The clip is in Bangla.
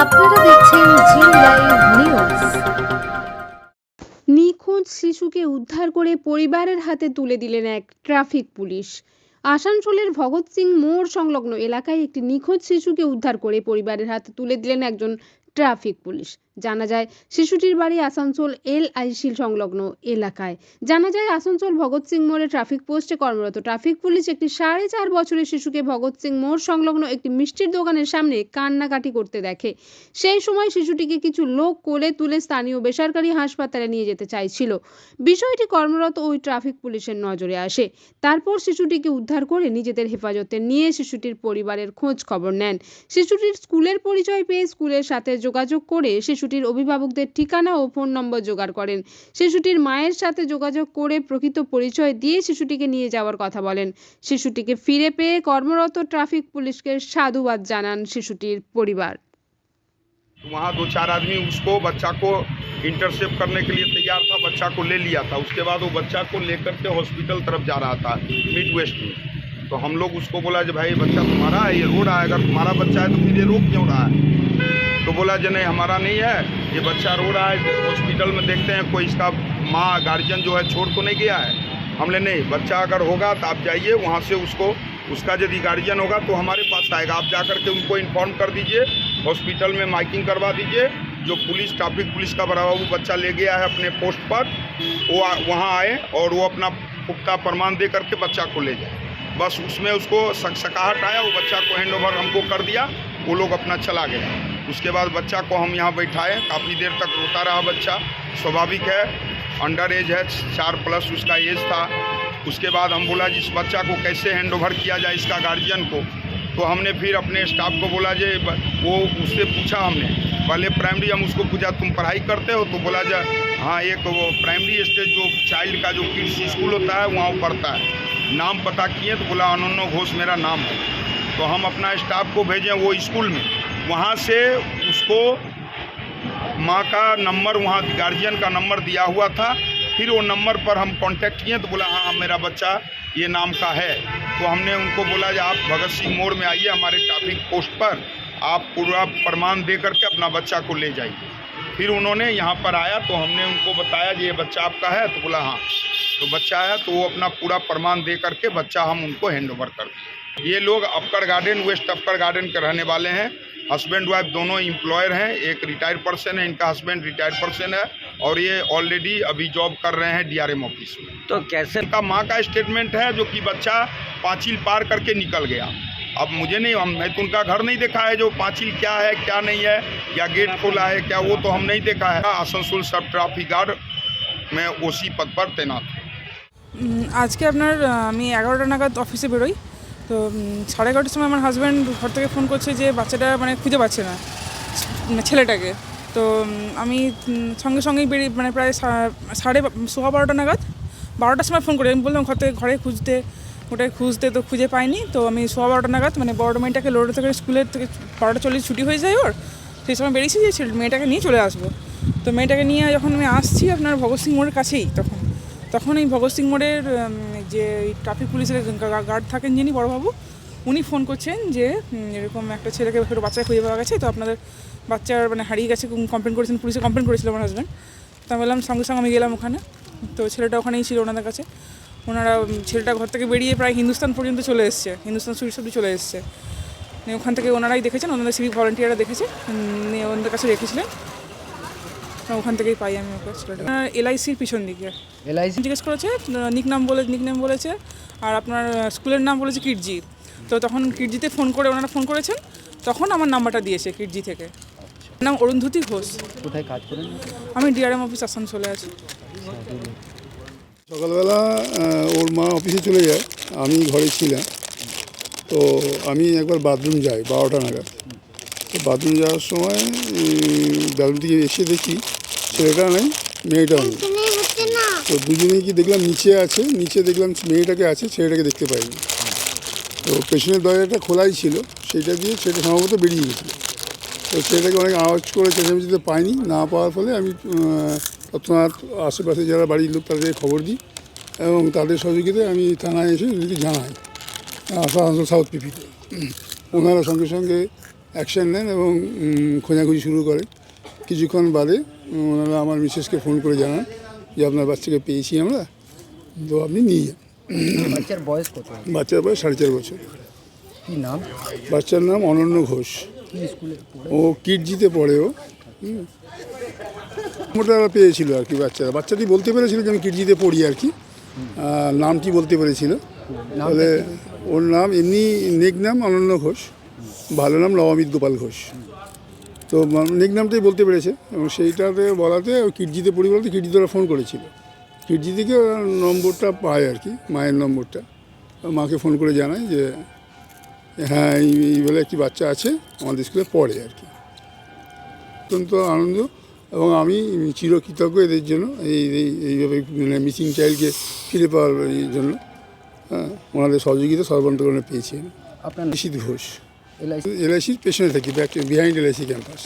আপনারা দেখছেন জি লাইভ নিউজ। নিখোঁজ শিশুকে উদ্ধার করে পরিবারের হাতে তুলে দিলেন এক ট্রাফিক পুলিশ। আসানসোলের ভগৎ সিং মোড় সংলগ্ন এলাকায় একটি নিখোঁজ শিশুকে উদ্ধার করে পরিবারের হাতে তুলে দিলেন একজন ট্রাফিক পুলিশ। জানা যায়, শিশুটির বাড়ি আসানসোল এল আইসি সংলগ্ন এলাকায়। জানা যায়, আসানসোল ভগৎ সিং মোড়ে ট্রাফিক পোস্টে কর্মরত ট্রাফিক পুলিশ একটি সাড়ে চার বছরের শিশুকে ভগৎ সিং মোড় সংলগ্ন একটি মিষ্টির দোকানের সামনে কান্নাকাটি করতে দেখে। সেই সময় শিশুটিকে কিছু লোক কোলে তুলে স্থানীয় বেসরকারি হাসপাতালে নিয়ে যেতে চাইছিল। বিষয়টি কর্মরত ওই ট্রাফিক পুলিশের নজরে আসে। তারপর শিশুটিকে উদ্ধার করে নিজেদের হেফাজতে নিয়ে শিশুটির পরিবারের খোঁজ খবর নেন। শিশুটির স্কুলের পরিচয় পেয়ে স্কুলের সাথে যোগাযোগ করে শিশুটির অভিভাবকদের ঠিকানা ও ফোন নম্বর জোগাড় করেন শিশুটির মায়ের সাথে যোগাযোগ করে প্রকৃত পরিচয় দিয়ে শিশুটিকে নিয়ে যাওয়ার কথা বলেন শিশুটিকে ফিরে পেয়ে কর্মরত ট্রাফিক পুলিশকে সাধুবাদ জানান শিশুটির পরিবার वहाँ दो चार आदमी उसको बच्चा को इंटरसेप्ट करने के लिए तैयार था बच्चा को ले लिया था उसके बाद वो बच्चा को लेकर के हॉस्पिटल तरफ जा रहा था मिड वेस्ट में तो हम लोग उसको बोला जो भाई बच्चा तुम्हारा है ये रो रहा है अगर तुम्हारा बच्चा है तो फिर ये रो क्यों रहा है तो बोला जो नहीं हमारा नहीं है। ये बच्चा रो रहा है हॉस्पिटल में देखते हैं, कोई इसका माँ, गार्जियन जो है, छोड़ तो नहीं गया है। हमने, नहीं, बच्चा अगर होगा तो आप जाइए, वहाँ से उसको, उसका यदि गार्जियन होगा तो हमारे पास आएगा। आप जा करके उनको इन्फॉर्म कर दीजिए, हॉस्पिटल में माइकिंग करवा दीजिए, जो पुलिस, ट्रैफ़िक पुलिस का बड़ा बाबू बच्चा ले गया है अपने पोस्ट पर, वो वहाँ आए और वो अपना पुख्ता प्रमाण दे करके बच्चा को ले जाए। बस उसमें उसको सक, सकाहट आया, वो बच्चा को हैंड ओवर हमको कर दिया, वो लोग अपना चला गया उसके बाद बच्चा को हम यहाँ बैठाए। काफ़ी देर तक रोता रहा बच्चा। स्वाभाविक है अंडर एज है, चार प्लस उसका एज था। उसके बाद हम बोला जिस बच्चा को कैसे हैंड ओवर किया जाए इसका गार्जियन को? तो हमने फिर अपने स्टाफ को बोला, जे वो उससे पूछा हमने। पहले प्राइमरी हम उसको पूछा, तुम पढ़ाई करते हो? तो बोला, जा हाँ एक वो प्राइमरी स्टेज जो चाइल्ड का जो किड्स स्कूल होता है, वहाँ पढ़ता है। नाम पता किए तो बोला, अनन्नो घोष मेरा नाम है। तो हम अपना स्टाफ को भेजें वो स्कूल में। वहाँ से उसको माँ का नंबर, वहाँ गार्जियन का नंबर दिया हुआ था। फिर वो नंबर पर हम कांटेक्ट किए तो बोला हाँ मेरा बच्चा ये नाम का है। तो हमने उनको बोला आप भगत सिंह मोड़ में आइए हमारे ट्रैफ़िक पोस्ट पर। आप पूरा प्रमाण दे करके अपना बच्चा को ले जाइए। फिर उन्होंने यहाँ पर आया तो हमने उनको बताया कि ये बच्चा आपका है। तो बोला हाँ। तो बच्चा आया तो वो अपना पूरा प्रमाण दे करके बच्चा हम उनको हैंड ओवर कर दिए। ये लोग upper garden west upper garden के रहने वाले हैं। हस्बैंड वाइफ दोनों एम्प्लॉयर हैं एक रिटायर्ड पर्सन है इनका हस्बैंड रिटायर्ड पर्सन है और ये ऑलरेडी अभी जॉब कर रहे हैं डीआरएम ऑफिस में तो कैसे इनका माँ का स्टेटमेंट है जो कि बच्चा पाँचिल पार करके निकल गया अब मुझे नहीं हम मैं तो उनका घर नहीं देखा है जो पाँचिल क्या है क्या नहीं है या गेट खोला है क्या वो तो हम नहीं देखा है आसनसोल सब ट्रैफिक गार्ड में ओसी पद पर तैनात हूँ উম, আজকে আপনার আহ, আমি এগারোটা নাগাদ অফিসে বেরোই তো সাড়ে এগারোটার সময় আমার হাজব্যান্ড ঘর থেকে ফোন করছে যে বাচ্চাটা মানে খুঁজে পাচ্ছে না মানে ছেলেটাকে। তো আমি সঙ্গে সঙ্গেই বেরিয়ে মানে প্রায় সাড়ে সোয়া বারোটা নাগাদ, বারোটার সময় ফোন করি। আমি বললাম ঘর থেকে, ঘরে খুঁজতে ওটাই খুঁজতে তো খুঁজে পাইনি। তো আমি সোয়া বারোটা নাগাদ মানে বড় মেয়েটাকে লোডে থেকে স্কুলের থেকে বারোটা চল্লিশ ছুটি হয়ে যায় ওর, সেই সময় বেরিয়েছি যে মেয়েটাকে নিয়ে চলে আসব। তো মেয়েটাকে নিয়ে যখন আমি আসছি, আপনার ভগৎ সিং মোড়ের কাছেই তখন। তখন এই ভগৎ সিং মোড়ের যে ট্রাফিক পুলিশের গার্ড থাকেন যিনি, বড়বাবু, উনি ফোন করছেন যে এরকম একটা ছেলেকে একটা বাচ্চা খুঁজে পাওয়া গেছে, তো আপনাদের বাচ্চার মানে হারিয়ে গেছে কমপ্লেন করেছেন, পুলিশে কমপ্লেন করেছিল আমার হাজব্যান্ড তো বললাম, সঙ্গে সঙ্গে আমি গেলাম ওখানে। তো ছেলেটা ওখানেই ছিল ওনাদের কাছে। ওনারা ছেলেটা ঘর থেকে বেরিয়ে প্রায় হিন্দুস্তান পর্যন্ত চলে এসছে, হিন্দুস্তান সুইট অব্দি চলে এসছে। ওখান থেকে ওনারাই দেখেছেন, ওনাদের সিভিক ভলেন্টিয়াররা দেখেছে ওনাদের কাছে রেখেছিলেন। ওখান থেকেই পাই আমি ওকে এলআইসির পিছন দিকে। এলআইসি জিজ্ঞেস করেছে নিক নাম বলে নিক নেম বলেছে আর আপনার স্কুলের নাম বলেছে কিডজি তো তখন কিডজিতে ফোন করে ওনারা ফোন করেছেন তখন আমার নাম্বারটা দিয়েছে কিডজি থেকে। নাম অরুন্ধতী ঘোষ। কোথায় কাজ করেন? আমি ডিআরএম অফিস আসানসোলে আছি। সকালবেলা ওর মা অফিসে চলে যায় আমি ঘরে ছিলাম। তো আমি একবার বাথরুম যাই বারোটা নাগাদ। তো বাথরুম যাওয়ার সময় বাথরুম থেকে এসে দেখি ছেলেটা নেই মেয়েটাও নেই তো দুজনেই কি দেখলাম নিচে আছে নিচে দেখলাম মেয়েটাকে আছে ছেলেটাকে দেখতে পাইনি তো পেছনের দরজাটা খোলাই ছিল সেটা দিয়ে সেটা সম্ভবত বেরিয়ে গেছিল তো ছেলেটাকে অনেক আওয়াজ করে চেঁচামেচিতে পাইনি। না পাওয়ার ফলে আমি তৎক্ষণাৎ আশেপাশে যারা বাড়ির লোক তাদেরকে খবর দিই এবং তাদের সহযোগিতায় আমি থানায় এসে এদেরকে জানাই। আসানসোল সাউথ পিপিতে। ওনারা সঙ্গে সঙ্গে অ্যাকশান নেন এবং খোঁজাখুঁজি শুরু করেন কিছুক্ষণ বাদে ওনারা আমার মিসেসকে ফোন করে জানান যে আপনার বাচ্চাকে পেয়েছি আমরা তো আপনি নিয়ে যান। বাচ্চার বয়স কত? বাচ্চার বয়স সাড়ে চার বছর। কি নাম? বাচ্চার নাম অনন্য ঘোষ। ও কিটজিতে পড়ে ও। মোটা পেয়েছিল আর কি বাচ্চারা। বাচ্চাটি বলতে পেরেছিল যে আমি কিটজিতে পড়ি আর কি। নামটি বলতে পেরেছিল। তাহলে ওর নাম এমনি নেক নাম অনন্য ঘোষ ভালো নাম নবমিত গোপাল ঘোষ। তো নেক নামটাই বলতে পেরেছে এবং সেইটাতে বলাতে কিটজিতে বলতে ওরা ফোন করেছিল। কিটজি থেকে ওরা নম্বরটা পায় আর কি মায়ের নম্বরটা। মাকে ফোন করে জানায় যে হ্যাঁ এই এই বলে একটি বাচ্চা আছে আমাদের স্কুলে পড়ে আর কি। অত্যন্ত আনন্দ এবং আমি চিরকৃতজ্ঞ এদের জন্য এই এই- এইভাবে মানে মিসিং চাইল্ডকে ফিরে পাওয়ার জন্য হ্যাঁ ওনাদের সহযোগিতা সর্বান্তকরণে পেয়েছি আপনার নিশীত ঘোষ। এলআইসির পেছনে থাকি বিহাইন্ড এলআইসি ক্যাম্পাস